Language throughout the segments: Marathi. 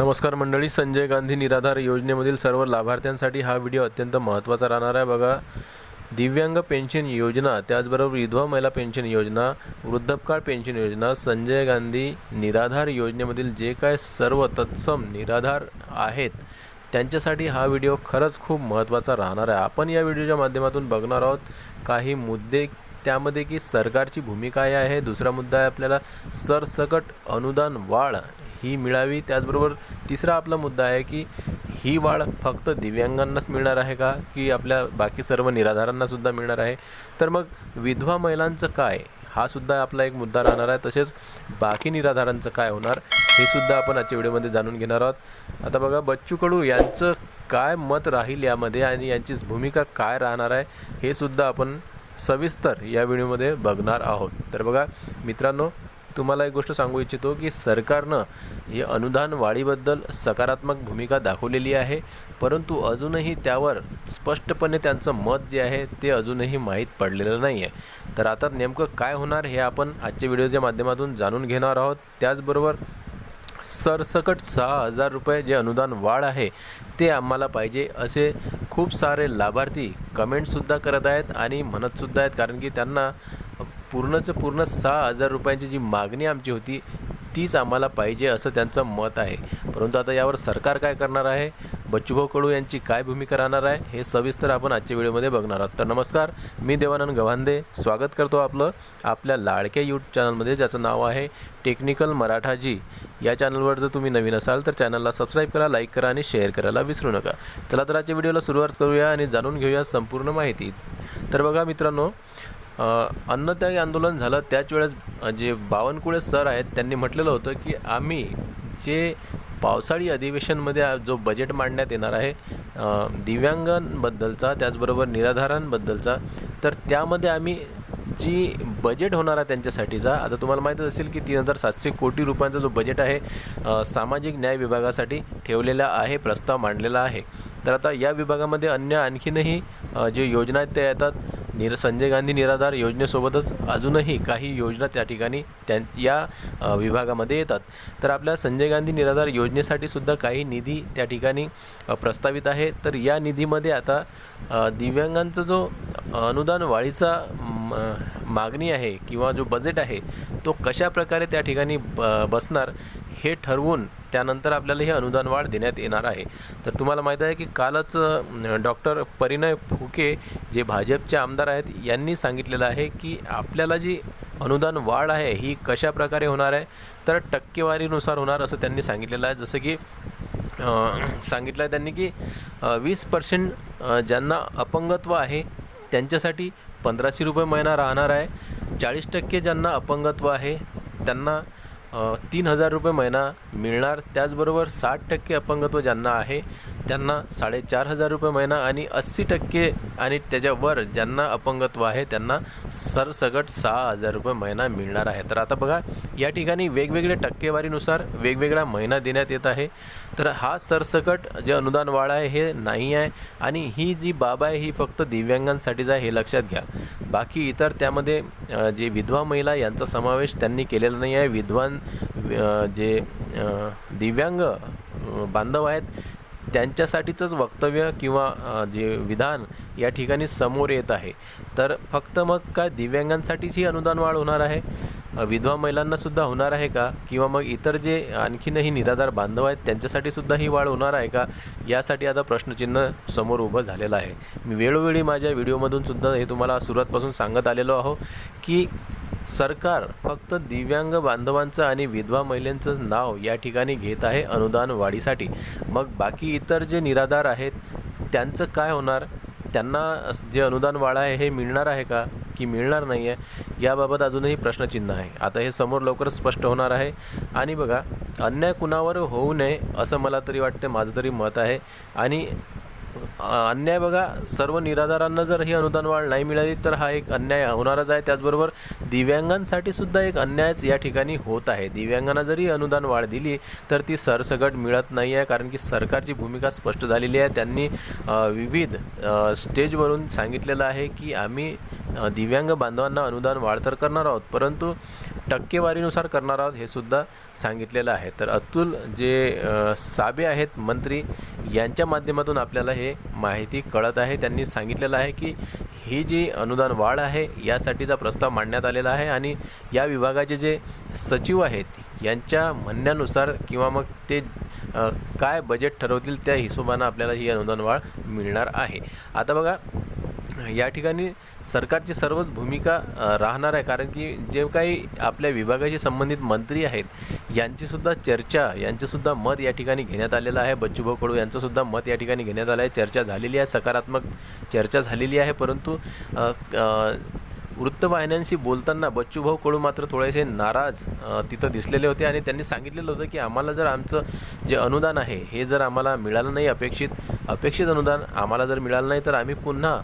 नमस्कार मंडळी संजय गांधी निराधार योजनेमधील सर्व लाभार्थ्यांसाठी हा व्हिडिओ अत्यंत महत्त्वाचा राहणार आहे. बघा दिव्यांग पेन्शन योजना त्याचबरोबर विधवा महिला पेन्शन योजना वृद्धपकाळ पेन्शन योजना संजय गांधी निराधार योजनेमधील जे काय सर्व तत्सम निराधार आहेत त्यांच्यासाठी हा व्हिडिओ खरंच खूप महत्त्वाचा राहणार आहे. आपण या व्हिडिओच्या माध्यमातून बघणार आहोत काही मुद्दे त्यामध्ये की सरकारची भूमिका आहे. दुसरा मुद्दा आहे आपल्याला सरसकट अनुदान वाढ ही मिळावी. त्याचबरोबर तिसरा आपला मुद्दा आहे की ही वाढ फक्त दिव्यांगांनाच मिळणार आहे का? की आपल्या बाकी सर्व निराधारांना सुद्धा मिळणार आहे? तर मग विधवा महिलांचं काय? हा सुद्धा आपला एक मुद्दा राहणार आहे. तसेच बाकी निराधारांचं काय होणार? हे सुद्धा आपण आजच्या व्हिडिओमध्ये जाणून घेणार आहोत. आता बघा बच्चू कडू यांचं काय मत राहील यामध्ये आणि यांची भूमिका काय राहणार आहे हे सुद्धा आपण सविस्तर या व्हिडिओमध्ये बघणार आहोत. तर बघा मित्रांनो तुम्हाला एक गोष्ट सांगू इच्छितो की सरकारनं हे अनुदान वाढीबद्दल सकारात्मक भूमिका दाखवलेली आहे परंतु अजूनही त्यावर स्पष्टपणे त्यांचं मत जे आहे ते अजूनही माहीत पडलेलं नाही आहे तर आता नेमकं काय होणार हे आपण आजच्या व्हिडिओच्या माध्यमातून जाणून घेणार आहोत. त्याचबरोबर सरसकट सहा हजार रुपये जे अनुदान वाढ आहे ते आम्हाला पाहिजे असे खूप सारे लाभार्थी कमेंटसुद्धा करत आहेत आणि म्हणतसुद्धा आहेत कारण की त्यांना पूर्णचं पूर्ण सहा हजार रुपयांची जी मागणी आमची होती तीच आम्हाला पाहिजे असं त्यांचं मत आहे. परंतु आता यावर सरकार काय करणार आहे? बच्चूभाऊ कडू यांची काय भूमिका राहणार आहे हे सविस्तर आपण आजच्या व्हिडिओमध्ये बघणार आहोत. तर नमस्कार मी देवानंद गव्हांदे. स्वागत करतो आपलं आपल्या लाडक्या यूट्यूब चॅनलमध्ये ज्याचं नाव आहे टेक्निकल मराठाजी. या चॅनलवर जर तुम्ही नवीन असाल तर चॅनलला सबस्क्राईब करा लाईक करा आणि शेअर करायला विसरू नका. चला तर आजच्या व्हिडिओला सुरुवात करूया आणि जाणून घेऊया संपूर्ण माहिती. तर बघा मित्रांनो अन्नत्याग आंदोलन झालं. त्याच वेळेस जे बावनकुळे सर आहेत त्यांनी म्हटलेलं होतं की आम्ही जे पावसाळी अधिवेशनमध्ये जो बजेट मांडण्यात येणार आहे दिव्यांगांबद्दलचा त्याचबरोबर निराधारांबद्दलचा तर त्यामध्ये आम्ही जी बजेट होणार आहे त्यांच्यासाठीचा आता तुम्हाला माहीतच असेल की तीन हजार सातशे कोटी रुपयांचा जो बजेट आहे सामाजिक न्याय विभागासाठी ठेवलेला आहे प्रस्ताव मांडलेला आहे. तर आता या विभागामध्ये अन्य आणखीनही जे योजना आहेत त्या येतात. निर संजय गांधी निराधार योजनेसोबतच अजूनही काही योजना त्या ठिकाणी त्या या विभागामध्ये येतात. तर आपल्या संजय गांधी निराधार योजनेसाठी सुद्धा काही निधी त्या ठिकाणी प्रस्तावित आहे. तर या निधीमध्ये आता दिव्यांगांचा जो अनुदान वाढीचा मागणी आहे किंवा जो बजेट आहे तो कशा प्रकारे त्या ठिकाणी ब बसणार हे ठरवून त्यानंतर आपल्याला हे अनुदान वाढ देण्यात येणार आहे. तर तुम्हाला माहीत आहे की कालच डॉक्टर परिणय फुके जे भाजपचे आमदार आहेत यांनी सांगितलेलं आहे की आपल्याला जी अनुदान वाढ आहे ही कशा प्रकारे होणार आहे तर टक्केवारीनुसार होणार असं त्यांनी सांगितलेलं आहे. जसं की सांगितलं आहे त्यांनी की वीस पर्सेंट ज्यांना अपंगत्व आहे त्यांच्यासाठी पंधराशे रुपये महिना राहणार आहे. चाळीस टक्के ज्यांना अपंगत्व आहे त्यांना तीन हजार रुपये महिना मिळणार. त्याचबरोबर साठ टक्के अपंगत्व ज्यांना आहे त्यांना साडेचार हजार रुपये महिना आणि अस्सी टक्के आणि त्याच्यावर ज्यांना अपंगत्व आहे त्यांना सरसगट सहा हजार रुपये महिना मिळणार आहे. तर आता बघा या ठिकाणी वेगवेगळ्या टक्केवारीनुसार वेगवेगळा महिना देण्यात येत आहे. तर हा सरसकट जे अनुदान वाढ आहे हे नाही आहे आणि ही जी बाब आहे ही फक्त दिव्यांगांसाठीच आहे हे लक्षात घ्या. बाकी इतर त्यामध्ये जे विधवा महिला यांचा समावेश त्यांनी केलेला नाही आहे. विद्वान जे दिव्यांग बांधव आहेत त्यांच्यासाठीचंच वक्तव्य किंवा जे विधान या ठिकाणी समोर येत आहे. तर फक्त मग काय दिव्यांगांसाठीच ही अनुदान वाढ होणार आहे? विधवा महिलांनासुद्धा होणार आहे का? किंवा मग इतर जे आणखीनही निराधार बांधव आहेत त्यांच्यासाठी सुद्धा ही वाढ होणार आहे का? यासाठी आता प्रश्नचिन्ह समोर उभं झालेलं आहे. मी वेळोवेळी माझ्या व्हिडिओमधून सुद्धा हे तुम्हाला सुरुवातपासून सांगत आलेलो आहो की सरकार फक्त दिव्यांग बांधवांचं आणि विधवा महिलांचं नाव या ठिकाणी घेत आहे अनुदान वाढीसाठी. मग बाकी इतर जे निराधार आहेत त्यांचं काय होणार? त्यांना जे अनुदान वाढ आहे हे मिळणार आहे का? की मिळणार नाही आहे याबाबत अजूनही प्रश्नचिन्ह आहे. आता हे समोर लवकरच स्पष्ट होणार आहे. आणि बघा अन्याय कुणावर होऊ नये असं मला तरी वाटते माझं तरी मत आहे. आणि अन्याय बघा सर्व निराधारांना जर ही अनुदान वाढ नाही मिळाली तर हा एक अन्याय होणारच आहे. त्याचबरोबर दिव्यांगांसाठी सुद्धा एक अन्यायच या ठिकाणी होत आहे. दिव्यांगांना जरी अनुदान वाढ दिली तर ती सरसगट मिळत नाही आहे कारण की सरकारची भूमिका स्पष्ट झालेली आहे. त्यांनी विविध स्टेजवरून सांगितलेलं आहे की आम्ही दिव्यांग बांधवांना अनुदान वाढ तर करणार आहोत परंतु टक्केवारीनुसार करणार आहोत हे सुद्धा सांगितलेलं आहे. तर अतुल जे साबे आहेत मंत्री यांच्या माध्यमातून आपल्याला हे माहिती कळत आहे. त्यांनी सांगितलेलं आहे की ही जी अनुदान वाढ आहे यासाठीचा प्रस्ताव मांडण्यात आलेला आहे आणि या विभागाचे जे सचिव आहेत यांच्या म्हणण्यानुसार किंवा मग ते काय बजेट ठरवतील त्या हिशोबानं आपल्याला ही अनुदान वाढ मिळणार आहे. आता बघा या ठिकाणी सरकारची सर्वच भूमिका राहणार आहे. कारण की जे काही आपल्या विभागाशी संबंधित मंत्री आहेत यांचीसुद्धा चर्चा यांचंसुद्धा मत या ठिकाणी घेण्यात आलेलं आहे. बच्चूभाऊ कडू यांचंसुद्धा मत या ठिकाणी घेण्यात आलं आहे. चर्चा झालेली आहे सकारात्मक चर्चा झालेली आहे. परंतु वृत्तवाहिन्यांशी बोलताना बच्चूभाऊ कडू मात्र थोडेसे नाराज तिथं दिसलेले होते आणि त्यांनी सांगितलेलं होतं की आम्हाला जर आमचं जे अनुदान आहे हे जर आम्हाला मिळालं नाही अपेक्षित अपेक्षित अनुदान आम्हाला जर मिळालं नाही तर आम्ही पुन्हा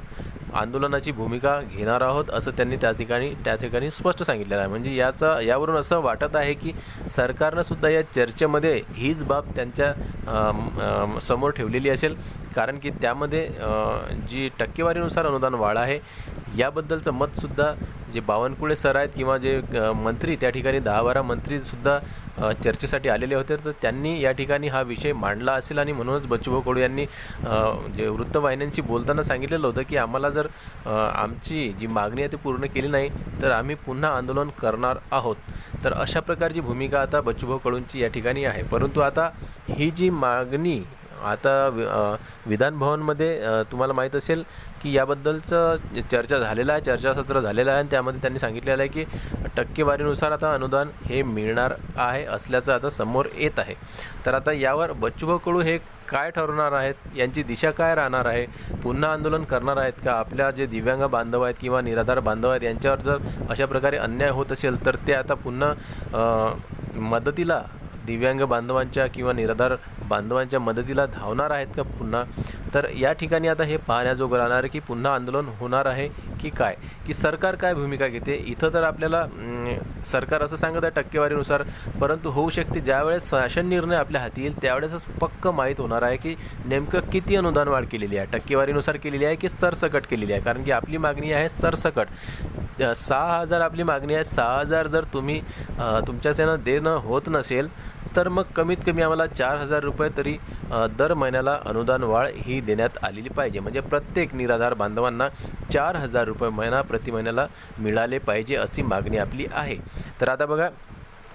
आंदोलनाची भूमिका घेणार आहोत असं त्यांनी त्या ठिकाणी त्या ठिकाणी स्पष्ट सांगितलेलं आहे. म्हणजे याचा यावरून असं वाटत आहे की सरकारनं सुद्धा या चर्चेमध्ये हीच बाब त्यांच्यासमोर ठेवलेली असेल. कारण की त्यामध्ये जी टक्केवारीनुसार अनुदान वाढ आहे याबद्दलचं मतसुद्धा जे बावनकुळे सर आहेत किंवा जे मंत्री त्या ठिकाणी दहा बारा मंत्रीसुद्धा चर्चेसाठी आलेले होते. तर त्यांनी या ठिकाणी हा विषय मांडला असेल आणि म्हणूनच बच्चूभाऊ कडू यांनी जे वृत्तवाहिन्यांशी बोलताना सांगितलेलं होतं की आम्हाला जर आमची जी मागणी आहे ती पूर्ण केली नाही तर आम्ही पुन्हा आंदोलन करणार आहोत. तर अशा प्रकारची भूमिका आता बच्चूभाऊ कडूंची या ठिकाणी आहे. परंतु आता ही जी मागणी आता वि- विधान भवनमध्ये तुम्हाला माहीत असेल की याबद्दलचं चर्चा झालेलं आहे चर्चासत्र झालेलं आहे आणि त्यामध्ये त्यांनी सांगितलेलं आहे की टक्केवारीनुसार आता अनुदान हे मिळणार आहे असल्याचं आता समोर येत आहे. तर आता यावर बच्चूभाऊ कडू हे काय ठरवणार आहेत? यांची दिशा काय राहणार आहे? पुन्हा आंदोलन करणार आहेत का? आपल्या जे दिव्यांग बांधव आहेत किंवा निराधार बांधव आहेत यांच्यावर जर अशा प्रकारे अन्याय होत असेल तर ते आता पुन्हा मदतीला दिव्यांग बांधवांच्या किंवा निराधार बांधवांच्या मदतीला धावणार आहेत का पुन्हा? तर या ठिकाणी आता हे पाहण्याजोगं राहणार आहे की पुन्हा आंदोलन होणार आहे की काय? की सरकार काय भूमिका घेते? इथं तर आपल्याला सरकार असं सांगत आहे टक्केवारीनुसार परंतु होऊ शकते ज्यावेळेस शासन निर्णय आपल्या हाती येईल त्यावेळेसच पक्क माहीत होणार आहे की नेमकं किती अनुदान वाढ केलेली आहे. टक्केवारीनुसार केलेली आहे की सरसकट केलेली आहे? कारण की आपली मागणी आहे सरसकट. सहा हजार आपली मागणी आहे. सहा हजार जर तुम्ही तुमच्याच्यानं देणं होत नसेल तर मग कमीत कमी आम्हाला चार हजार रुपये तरी दर महिन्याला अनुदान वाढ ही देण्यात आलेली पाहिजे. म्हणजे प्रत्येक निराधार बांधवांना चार हजार रुपये महिना प्रति महिन्याला मिळाले पाहिजे अशी मागणी आपली आहे. तर आता बघा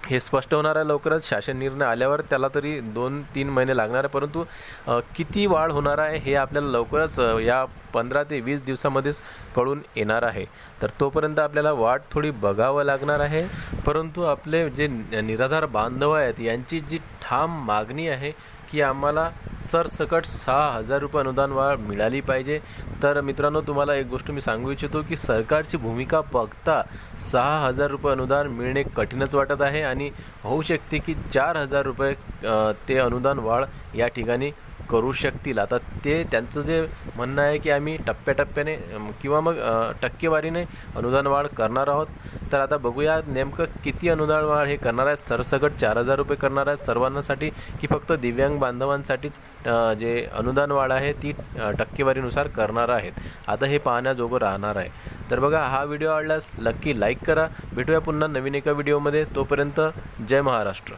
हे स्पष्ट होणार आहे लवकरच शासन निर्णय आल्यावर त्याला तरी दोन तीन महिने लागणार आहे. परंतु किती वाढ होणार आहे हे आपल्याला लवकरच या पंधरा ते वीस दिवसामध्येच कळून येणार आहे. तर तोपर्यंत आपल्याला वाट थोडी बघावं लागणार आहे. परंतु आपले जे निराधार बांधव आहेत यांची जी ठाम मागणी आहे की आम्हाला सरसकट सहा हजार रुपये अनुदान वाढ मिळाली पाहिजे. तर मित्रांनो तुम्हाला एक गोष्ट मी सांगू इच्छितो की सरकारची भूमिका बघता सहा हजार रुपये अनुदान मिळणे कठीणच वाटत आहे आणि होऊ शकते की चार हजार रुपये ते अनुदान वाढ या ठिकाणी करू शकतील. आता ते त्यांचं जे म्हणणं आहे की आम्ही टप्प्याटप्प्याने किंवा मग टक्केवारीने अनुदान वाढ करणार आहोत. तर आता बघूया नेमकं किती अनुदान वाढ हे करणार आहेत. सरसकट चार हजार रुपये करणार आहेत सर्वांसाठी की फक्त दिव्यांग बांधवांसाठीच जे अनुदान वाढ आहे ती टक्केवारीनुसार करणार आहेत. आता हे पाहण्याजोगं राहणार आहे. तर बघा हा व्हिडिओ आवडल्यास नक्की लाईक करा. भेटूया पुन्हा नवीन एका व्हिडिओमध्ये. तोपर्यंत जय महाराष्ट्र.